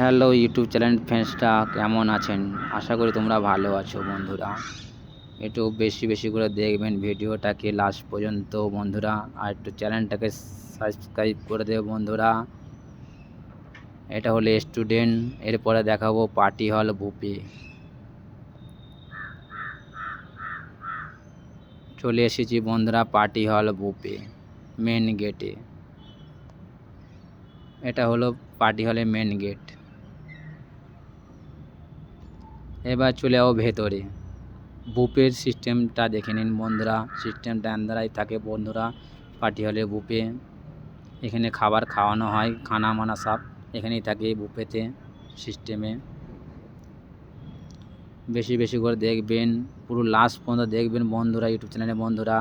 Hello YouTube channel ফ্রেন্ডসটা কেমন আছেন? আশা করি তোমরা ভালো আছো বন্ধুরা। একটু বেশি বেশি করে দেখবেন ভিডিওটাকে লাস্ট পর্যন্ত, বন্ধুরা। আর একটু চ্যানেলটাকে সাবস্ক্রাইব করে দেবে বন্ধুরা। এটা হলো স্টুডেন্ট এরপরে দেখাবো পার্টি হল বুপে চলে এসেছি বন্ধুরা পার্টি হল বুপে মেন গেটে এটা হলো পার্টি হলের মেন গেট এবার চলে যাব ভেতরে। বুপের সিস্টেমটা দেখে নিন বন্ধুরা। সিস্টেমটা আন্দারাই থাকে বন্ধুরা। পার্টি হলে বুপে এখানে খাবার খাওয়ানো হয়, খানা মানা সব। এখানেই থাকে বুপেতে সিস্টেমে বেশি বেশি করে দেখবেন, পুরো লাস্ট পর্যন্ত দেখবেন বন্ধুরা ইউটিউব চ্যানেলে বন্ধুরা।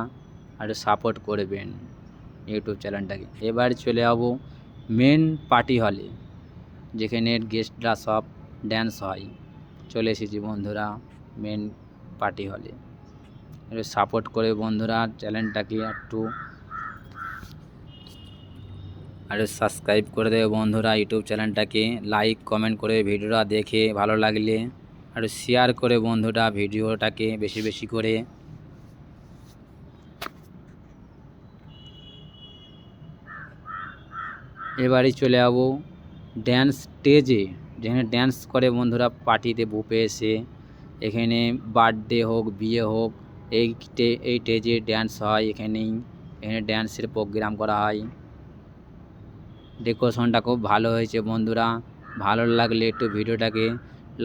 আর সাপোর্ট করবেন ইউটিউব চ্যানেলটাকে এবার চলে যাব মেন পার্টি হলে যেখানে গেস্টরা সব ড্যান্স হয়। চলে এসেছি বন্ধুরা মেন পার্টি হলে সাপোর্ট করে বন্ধুরা চ্যানেলটাকে একটু। আর সাবস্ক্রাইব করে দেবে বন্ধুরা ইউটিউব চ্যানেলটাকে লাইক কমেন্ট করে ভিডিওটা দেখে ভালো লাগলে। আর শেয়ার করে বন্ধুরা ভিডিওটাকে বেশি বেশি করে। এবারে চলে যাব ড্যান্স স্টেজে যেখানে ড্যান্স করে বন্ধুরা পার্টিতে বুপে এসে, এখানে বার্থডে হোক, বিয়ে হোক, এই এই স্টেজে ড্যান্স হয়, এখানেই, এখানে ড্যান্সের প্রোগ্রাম করা হয়। ডেকোরেশনটা খুব ভালো হয়েছে বন্ধুরা। ভালো লাগলে একটু ভিডিওটাকে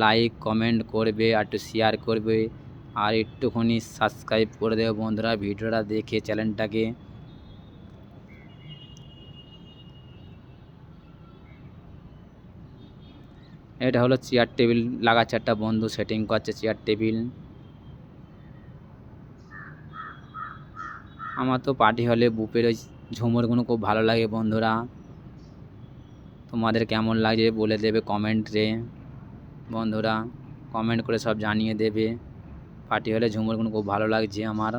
লাইক কমেন্ট করবে, আর একটু শেয়ার করবে। আর একটুখানি সাবস্ক্রাইব করে দেবে বন্ধুরা, ভিডিওটা দেখে চ্যানেলটাকে এটা হলো চেয়ার টেবিল লাগাচ্ছে একটা বন্ধু সেটিং করছে চেয়ার টেবিল আমার তো পার্টি হলে বুপের ওই ঝুমুরগুলো খুব ভালো লাগে বন্ধুরা। তোমাদের কেমন লাগে বলে দেবে কমেন্টে বন্ধুরা কমেন্ট করে সব জানিয়ে দেবে। পার্টি হলে ঝুমুরগুলো খুব ভালো লাগছে আমার।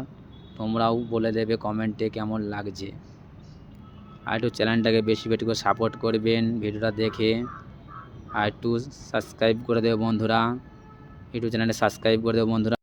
তোমরাও বলে দেবে কমেন্টে কেমন লাগছে। আর একটু চ্যানেলটাকে বেশি বেশি করে সাপোর্ট করবেন, ভিডিওটা দেখে। আর একটু সাবস্ক্রাইব করে দেবে বন্ধুরা। ইউটিউব চ্যানেলে সাবস্ক্রাইব করে দেবে বন্ধুরা।